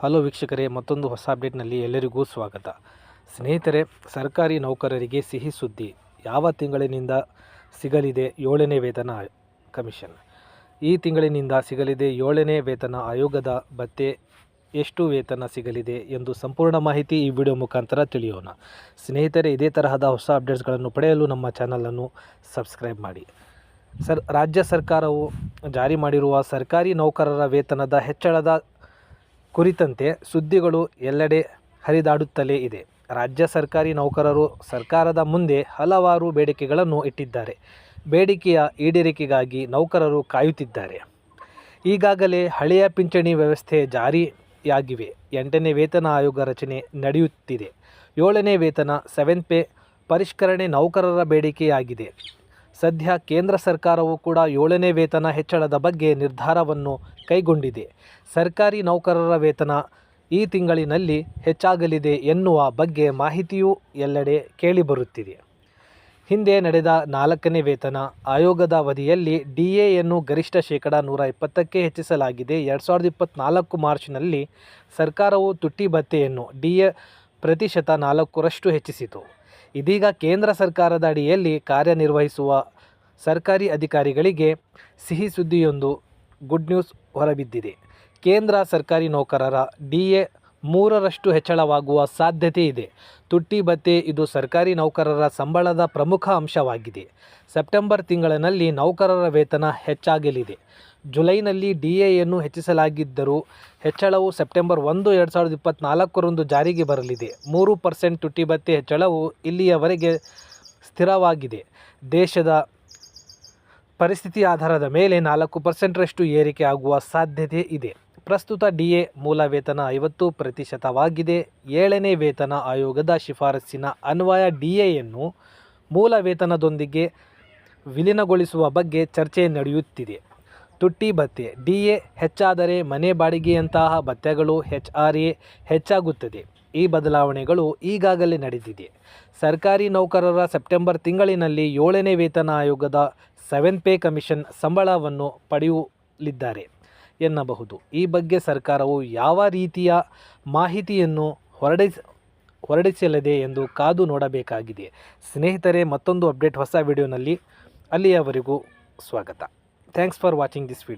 Hello ವೀಕ್ಷಕರೇ, ಮತ್ತೊಂದು ಹೊಸ ಅಪ್ಡೇಟ್ನಲ್ಲಿ ಎಲ್ಲರಿಗೂ ಸ್ವಾಗತ. ಸ್ನೇಹಿತರೆ, ಸರ್ಕಾರಿ ನೌಕರರಿಗೆ ಸಿಹಿ ಸುದ್ದಿ. ಯಾವ ತಿಂಗಳಿನಿಂದ ಸಿಗಲಿದೆ ಏಳನೇ ವೇತನ ಕಮಿಷನ್? ಈ ತಿಂಗಳಿನಿಂದ ಸಿಗಲಿದೆ ಏಳನೇ ವೇತನ ಆಯೋಗದ ಭತ್ತೆ ಎಷ್ಟು ವೇತನ ಸಿಗಲಿದೆ ಎಂದು ಸಂಪೂರ್ಣ ಮಾಹಿತಿ ಈ ವಿಡಿಯೋ ಮುಖಾಂತರ ತಿಳಿಯೋಣ. ಸ್ನೇಹಿತರೆ, ಇದೇ ತರಹದ ಹೊಸ ಅಪ್ಡೇಟ್ಸ್ಗಳನ್ನು ಪಡೆಯಲು ನಮ್ಮ ಚಾನಲನ್ನು ಸಬ್ಸ್ಕ್ರೈಬ್ ಮಾಡಿ. ಸರ್, ರಾಜ್ಯ ಸರ್ಕಾರವು ಜಾರಿ ಮಾಡಿರುವ ಸರ್ಕಾರಿ ನೌಕರರ ವೇತನದ ಹೆಚ್ಚಳದ ಕುರಿತಂತೆ ಸುದ್ದಿಗಳು ಎಲ್ಲೆಡೆ ಹರಿದಾಡುತ್ತಲೇ ಇದೆ. ರಾಜ್ಯ ಸರ್ಕಾರಿ ನೌಕರರು ಸರ್ಕಾರದ ಮುಂದೆ ಹಲವಾರು ಬೇಡಿಕೆಗಳನ್ನು ಇಟ್ಟಿದ್ದಾರೆ. ಬೇಡಿಕೆಯ ಈಡೇರಿಕೆಗಾಗಿ ನೌಕರರು ಕಾಯುತ್ತಿದ್ದಾರೆ. ಈಗಾಗಲೇ ಹಳೆಯ ಪಿಂಚಣಿ ವ್ಯವಸ್ಥೆ ಜಾರಿಯಾಗಿವೆ. ಎಂಟನೇ ವೇತನ ಆಯೋಗ ರಚನೆ ನಡೆಯುತ್ತಿದೆ. ಏಳನೇ ವೇತನ, ಸೆವೆನ್ ಪೇ ಪರಿಷ್ಕರಣೆ ನೌಕರರ ಬೇಡಿಕೆಯಾಗಿದೆ. ಸದ್ಯ ಕೇಂದ್ರ ಸರ್ಕಾರವು ಕೂಡ ಏಳನೇ ವೇತನ ಹೆಚ್ಚಳದ ಬಗ್ಗೆ ನಿರ್ಧಾರವನ್ನು ಕೈಗೊಂಡಿದೆ. ಸರ್ಕಾರಿ ನೌಕರರ ವೇತನ ಈ ತಿಂಗಳಿನಲ್ಲಿ ಹೆಚ್ಚಾಗಲಿದೆ ಎನ್ನುವ ಬಗ್ಗೆ ಮಾಹಿತಿಯೂ ಎಲ್ಲೆಡೆ ಕೇಳಿಬರುತ್ತಿದೆ. ಹಿಂದೆ ನಡೆದ ನಾಲ್ಕನೇ ವೇತನ ಆಯೋಗದ ಅವಧಿಯಲ್ಲಿ ಡಿ ಎಯನ್ನು ಗರಿಷ್ಠ ಶೇಕಡ ನೂರ ಇಪ್ಪತ್ತಕ್ಕೆ ಹೆಚ್ಚಿಸಲಾಗಿದೆ. ಎರಡು ಸಾವಿರದ ಇಪ್ಪತ್ತ್ನಾಲ್ಕು ಮಾರ್ಚ್ನಲ್ಲಿ ಸರ್ಕಾರವು ತುಟ್ಟಿ ಭತ್ಯೆಯನ್ನು ಡಿ ಎ ಪ್ರತಿಶತ ನಾಲ್ಕರಷ್ಟು ಹೆಚ್ಚಿಸಿತು. ಇದೀಗ ಕೇಂದ್ರ ಸರ್ಕಾರದ ಅಡಿಯಲ್ಲಿ ಕಾರ್ಯನಿರ್ವಹಿಸುವ ಸರ್ಕಾರಿ ಅಧಿಕಾರಿಗಳಿಗೆ ಸಿಹಿ ಸುದ್ದಿಯೊಂದು ಗುಡ್ ನ್ಯೂಸ್ ಹೊರಬಿದ್ದಿದೆ. ಕೇಂದ್ರ ಸರ್ಕಾರಿ ನೌಕರರ ಡಿ ಎ ಮೂರರಷ್ಟು ಹೆಚ್ಚಳವಾಗುವ ಸಾಧ್ಯತೆ ಇದೆ. ತುಟ್ಟಿ ಭತ್ತೆ ಇದು ಸರ್ಕಾರಿ ನೌಕರರ ಸಂಬಳದ ಪ್ರಮುಖ ಅಂಶವಾಗಿದೆ. ಸೆಪ್ಟೆಂಬರ್ ತಿಂಗಳಿನಲ್ಲಿ ನೌಕರರ ವೇತನ ಹೆಚ್ಚಾಗಲಿದೆ. ಜುಲೈನಲ್ಲಿ ಡಿ ಎಯನ್ನು ಹೆಚ್ಚಿಸಲಾಗಿದ್ದರೂ ಹೆಚ್ಚಳವು ಸೆಪ್ಟೆಂಬರ್ ಒಂದು, ಎರಡು ಸಾವಿರದ ಇಪ್ಪತ್ತ್ನಾಲ್ಕರಂದು ಜಾರಿಗೆ ಬರಲಿದೆ. ಮೂರು ಪರ್ಸೆಂಟ್ ತುಟ್ಟಿ ಭತ್ತೆ ಹೆಚ್ಚಳವು ಇಲ್ಲಿಯವರೆಗೆ ಸ್ಥಿರವಾಗಿದೆ. ದೇಶದ ಪರಿಸ್ಥಿತಿ ಆಧಾರದ ಮೇಲೆ ನಾಲ್ಕು ಪರ್ಸೆಂಟ್ರಷ್ಟು ಏರಿಕೆ ಆಗುವ ಸಾಧ್ಯತೆ ಇದೆ. ಪ್ರಸ್ತುತ ಡಿಎ ಮೂಲ ವೇತನ ಐವತ್ತು ಪ್ರತಿಶತವಾಗಿದೆ. ಏಳನೇ ವೇತನ ಆಯೋಗದ ಶಿಫಾರಸ್ಸಿನ ಅನ್ವಯ ಡಿಎಯನ್ನು ಮೂಲ ವೇತನದೊಂದಿಗೆ ವಿಲೀನಗೊಳಿಸುವ ಬಗ್ಗೆ ಚರ್ಚೆ ನಡೆಯುತ್ತಿದೆ. ತುಟ್ಟಿ ಭತ್ಯೆ ಡಿಎ ಹೆಚ್ಚಾದರೆ ಮನೆ ಬಾಡಿಗೆಯಂತಹ ಭತ್ಯೆಗಳು ಹೆಚ್ ಆರ್ ಎ ಹೆಚ್ಚಾಗುತ್ತದೆ. ಈ ಬದಲಾವಣೆಗಳು ಈಗಾಗಲೇ ನಡೆದಿದೆ. ಸರ್ಕಾರಿ ನೌಕರರ ಸೆಪ್ಟೆಂಬರ್ ತಿಂಗಳಿನಲ್ಲಿ ಏಳನೇ ವೇತನ ಆಯೋಗದ ಸೆವೆನ್ ಪೇ ಕಮಿಷನ್ ಸಂಬಳವನ್ನು ಪಡೆಯಲಿದ್ದಾರೆ. ಎನ್ನಬಹುದು. ಈ ಬಗ್ಗೆ ಸರ್ಕಾರವು ಯಾವ ರೀತಿಯ ಮಾಹಿತಿಯನ್ನು ಹೊರಡಿಸ, ಹೊರಡಿಸಲಿದೆ ಎಂದು ಕಾದು ನೋಡಬೇಕಾಗಿದೆ. ಸ್ನೇಹಿತರೆ, ಮತ್ತೊಂದು ಅಪ್ಡೇಟ್ ಹೊಸ ವಿಡಿಯೋನಲ್ಲಿ ಅಲ್ಲಿಯವರೆಗೂ ಸ್ವಾಗತ. Thanks for watching this video